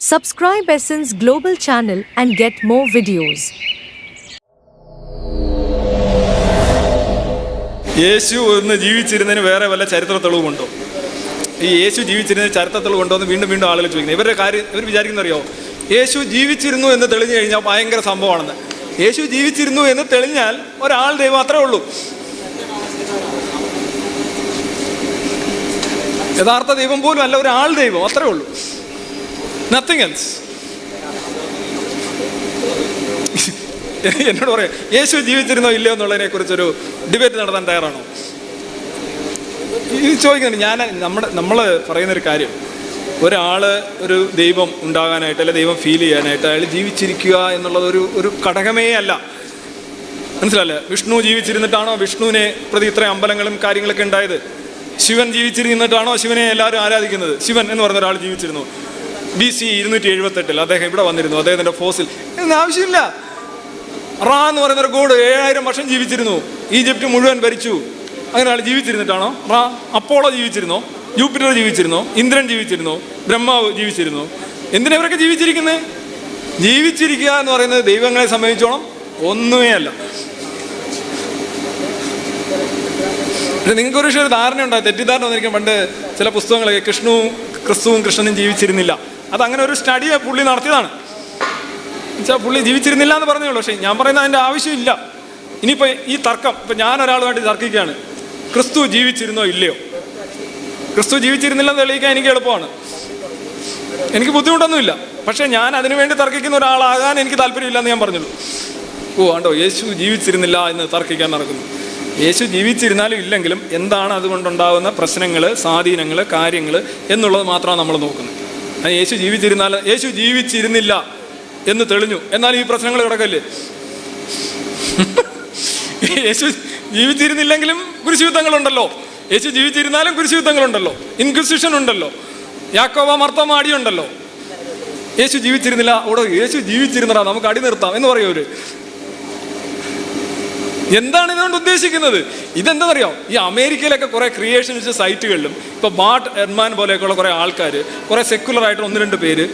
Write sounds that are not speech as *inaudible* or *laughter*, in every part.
Subscribe Essence Global channel and get more videos. യേശു ഒന്ന് ജീവിച്ചിരുന്നതിന് വേറെ വല്ല ചരിത്ര തെളിവുമുണ്ടോ ഈ യേശു ജീവിച്ചിരുന്ന ചരിത്ര തെളിവുണ്ടോ എന്ന് വീണ്ടും വീണ്ടും ആളുകൾ ചോദിക്കുന്നത് ഇവരുടെ കാര്യം ഇവർ വിചാരിക്കുന്ന അറിയോ യേശു ജീവിച്ചിരുന്നു എന്ന് തെളിഞ്ഞു കഴിഞ്ഞാൽ ഭയങ്കര സംഭവമാണെന്ന്. യേശു ജീവിച്ചിരുന്നു എന്ന് തെളിഞ്ഞാൽ ഒരാൾ ദൈവം അത്രേ ഉള്ളൂ. യഥാർത്ഥ ദൈവം പോലും അല്ല ഒരാൾ ദൈവം അത്രേ ഉള്ളൂ. നത്തിങ് എൽസ് *laughs* എന്നോട് പറയാം യേശു ജീവിച്ചിരുന്നോ ഇല്ലയോ എന്നുള്ളതിനെ കുറിച്ചൊരു ഡിബേറ്റ് നടത്താൻ തയ്യാറാണോ? ഇത് ചോദിക്കുന്നുണ്ട് ഞാൻ നമ്മുടെ നമ്മൾ പറയുന്നൊരു കാര്യം ഒരാൾ ഒരു ദൈവം ഉണ്ടാകാനായിട്ട് അല്ലെ ദൈവം ഫീൽ ചെയ്യാനായിട്ട് അയാൾ ജീവിച്ചിരിക്കുക എന്നുള്ളത് ഒരു ഒരു ഘടകമേ അല്ല. മനസ്സിലല്ലേ വിഷ്ണു ജീവിച്ചിരുന്നിട്ടാണോ വിഷ്ണുവിനെ പ്രതി ഇത്ര അമ്പലങ്ങളും കാര്യങ്ങളൊക്കെ ഉണ്ടായത്? ശിവൻ ജീവിച്ചിരുന്നിട്ടാണോ ശിവനെ എല്ലാവരും ആരാധിക്കുന്നത്? ശിവൻ എന്ന് പറഞ്ഞ ഒരാൾ ജീവിച്ചിരുന്നു. ബി സി ഇരുന്നൂറ്റി എഴുപത്തെട്ടിൽ അദ്ദേഹം ഇവിടെ വന്നിരുന്നു അദ്ദേഹത്തിന്റെ ഫോസിൽ. ഇതിന് ആവശ്യമില്ല. റാ എന്ന് പറയുന്ന ഒരു ഗോഡ് ഏഴായിരം വർഷം ജീവിച്ചിരുന്നു. ഈജിപ്റ്റ് മുഴുവൻ ഭരിച്ചു. അങ്ങനെ ആൾ ജീവിച്ചിരുന്നിട്ടാണോ? റാ അപ്പോളോ ജീവിച്ചിരുന്നോ? ജൂപ്പിറ്റർ ജീവിച്ചിരുന്നോ? ഇന്ദ്രൻ ജീവിച്ചിരുന്നോ? ബ്രഹ്മാവ് ജീവിച്ചിരുന്നോ? എന്തിനാ ഇവരൊക്കെ ജീവിച്ചിരിക്കുന്നത് ജീവിച്ചിരിക്കുക എന്ന് പറയുന്നത് ദൈവങ്ങളെ സംബന്ധിച്ചോളം ഒന്നുമേ അല്ല പക്ഷെ നിങ്ങൾക്ക് ഒരു പക്ഷേ ഒരു ധാരണ ഉണ്ടാകും തെറ്റിദ്ധാരണ വന്നിരിക്കും. പണ്ട് ചില പുസ്തകങ്ങളൊക്കെ കൃഷ്ണവും ക്രിസ്തുവും കൃഷ്ണനും ജീവിച്ചിരുന്നില്ല. അത് അങ്ങനെ ഒരു സ്റ്റഡി പുള്ളി നടത്തിയതാണ്. എന്നുവെച്ചാൽ പുള്ളി ജീവിച്ചിരുന്നില്ല എന്ന് പറഞ്ഞേ ഉള്ളൂ. പക്ഷേ ഞാൻ പറയുന്നത് അതിന്റെ ആവശ്യമില്ല. ഇനിയിപ്പോൾ ഈ തർക്കം ഇപ്പം ഞാൻ ഒരാളുമായിട്ട് തർക്കിക്കുകയാണ്. ക്രിസ്തു ജീവിച്ചിരുന്നോ ഇല്ലയോ? ക്രിസ്തു ജീവിച്ചിരുന്നില്ലെന്ന് തെളിയിക്കാൻ എനിക്ക് എളുപ്പമാണ്. എനിക്ക് ബുദ്ധിമുട്ടൊന്നുമില്ല. പക്ഷേ ഞാൻ അതിനു വേണ്ടി തർക്കിക്കുന്ന ഒരാളാകാൻ എനിക്ക് താല്പര്യമില്ലെന്ന് ഞാൻ പറഞ്ഞുള്ളൂ. ഓ ആണ്ടോ യേശു ജീവിച്ചിരുന്നില്ല എന്ന് തർക്കിക്കാൻ നടക്കുന്നു യേശു ജീവിച്ചിരുന്നാലും ഇല്ലെങ്കിലും എന്താണ് അതുകൊണ്ടുണ്ടാകുന്ന പ്രശ്നങ്ങൾ സ്വാധീനങ്ങൾ കാര്യങ്ങൾ എന്നുള്ളത് മാത്രമാണ് നമ്മൾ നോക്കുന്നത്. യേശു ജീവിച്ചിരുന്നാൽ യേശു ജീവിച്ചിരുന്നില്ല എന്ന് തെളിഞ്ഞു. എന്നാൽ ഈ പ്രശ്നങ്ങൾ കിടക്കല്ലേ? *laughs* യേശു ജീവിച്ചിരുന്നില്ലെങ്കിലും കുരിശുയുദ്ധങ്ങളുണ്ടല്ലോ. യേശു ജീവിച്ചിരുന്നാലും കുരിശുയുദ്ധങ്ങളുണ്ടല്ലോ. ഇൻക്വിസിഷൻ ഉണ്ടല്ലോ. യാക്കോവ മർത്തം ആടിയുണ്ടല്ലോ യേശു ജീവിച്ചിരുന്നില്ല. അവിടെ യേശു ജീവിച്ചിരുന്നടാ നമുക്ക് അടി നിർത്താം. എന്ന് പറയും അവർ. എന്താണ് ഇതുകൊണ്ട് ഉദ്ദേശിക്കുന്നത്? ഇതെന്താണെന്നറിയോ ഈ അമേരിക്കയിലൊക്കെ കുറെ ക്രിയേഷൻസ് സൈറ്റുകളിലും ഇപ്പൊ ബാട്ട് എർമാൻ പോലെയൊക്കെയുള്ള കുറേ ആൾക്കാർ കുറേ സെക്കുലർ ആയിട്ട് ഒന്ന് രണ്ട് പേര്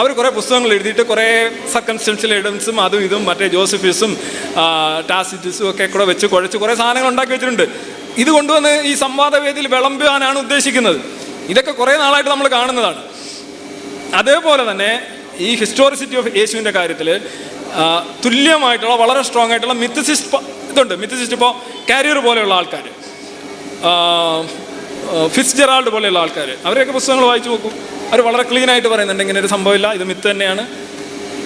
അവർ കുറേ പുസ്തകങ്ങൾ എഴുതിയിട്ട് കുറേ സർക്കംസ്റ്റൻഷ്യൽ എവിഡൻസും അതും ഇതും മറ്റേ ജോസഫീസും ടാസിറ്റിസും ഒക്കെ കൂടെ വെച്ച് കുഴച്ച് കുറേ സാധനങ്ങൾ ഉണ്ടാക്കി വെച്ചിട്ടുണ്ട്. ഇത് കൊണ്ടുവന്ന് ഈ സംവാദവേദിയിൽ വിളമ്പാനാണ് ഉദ്ദേശിക്കുന്നത്. ഇതൊക്കെ കുറേ നാളായിട്ട് നമ്മൾ കാണുന്നതാണ്. അതേപോലെ തന്നെ ഈ ഹിസ്റ്റോറിസിറ്റി ഓഫ് യേശുവിന്റെ കാര്യത്തിൽ തുല്യമായിട്ടുള്ള വളരെ സ്ട്രോങ് ആയിട്ടുള്ള മിത്തസിസ്റ്റ് ഇതുണ്ട് മിത്തസിസ്റ്റ് ഇപ്പോൾ കാരിയർ പോലെയുള്ള ആൾക്കാർ ഫിസ് ജെറാൾഡ് പോലെയുള്ള ആൾക്കാർ അവരെയൊക്കെ പുസ്തകങ്ങൾ വായിച്ചു നോക്കും. അവർ വളരെ ക്ലീൻ ആയിട്ട് പറയുന്നുണ്ട് ഇങ്ങനെ ഒരു സംഭവമില്ല ഇത് മിത്ത് തന്നെയാണ്.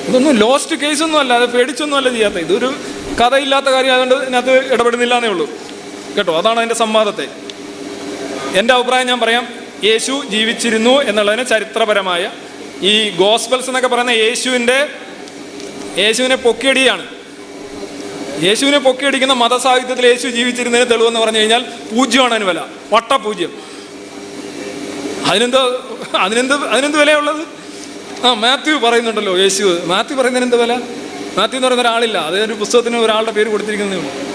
ഇതൊന്നും ലോസ്റ്റ് കേസ് ഒന്നും അല്ല അത് പേടിച്ചൊന്നും അല്ല ചെയ്യാത്ത. ഇതൊരു കഥയില്ലാത്ത കാര്യം അതുകൊണ്ട് ഇതിനകത്ത് ഇടപെടുന്നില്ല എന്നേ ഉള്ളൂ. കേട്ടോ? അതാണ് അതിന്റെ സംവാദത്തെ. എന്റെ അഭിപ്രായം ഞാൻ പറയാം യേശു ജീവിച്ചിരുന്നു എന്നുള്ളതിന് ചരിത്രപരമായ ഈ ഗോസ്ബൽസ് എന്നൊക്കെ പറയുന്ന യേശുവിന്റെ യേശുവിനെ പൊക്കിയടിയാണ്. യേശുവിനെ പൊക്കിയടിക്കുന്ന മതസാഹിത്യത്തിൽ യേശു ജീവിച്ചിരുന്നതിന് തെളിവെന്ന് പറഞ്ഞു കഴിഞ്ഞാൽ പൂജ്യമാണ് അതിന് വില വട്ട പൂജ്യം. അതിനെന്ത് അതിനെന്ത് അതിനെന്ത് വിലയുള്ളത്? ആ മാത്യു പറയുന്നുണ്ടല്ലോ യേശു. മാത്യു പറയുന്നതിന് എന്ത് വില? മാത്യു എന്ന് പറയുന്ന ഒരാളില്ല. അതൊരു പുസ്തകത്തിന് ഒരാളുടെ പേര് കൊടുത്തിരിക്കുന്നതേ ഉള്ളൂ.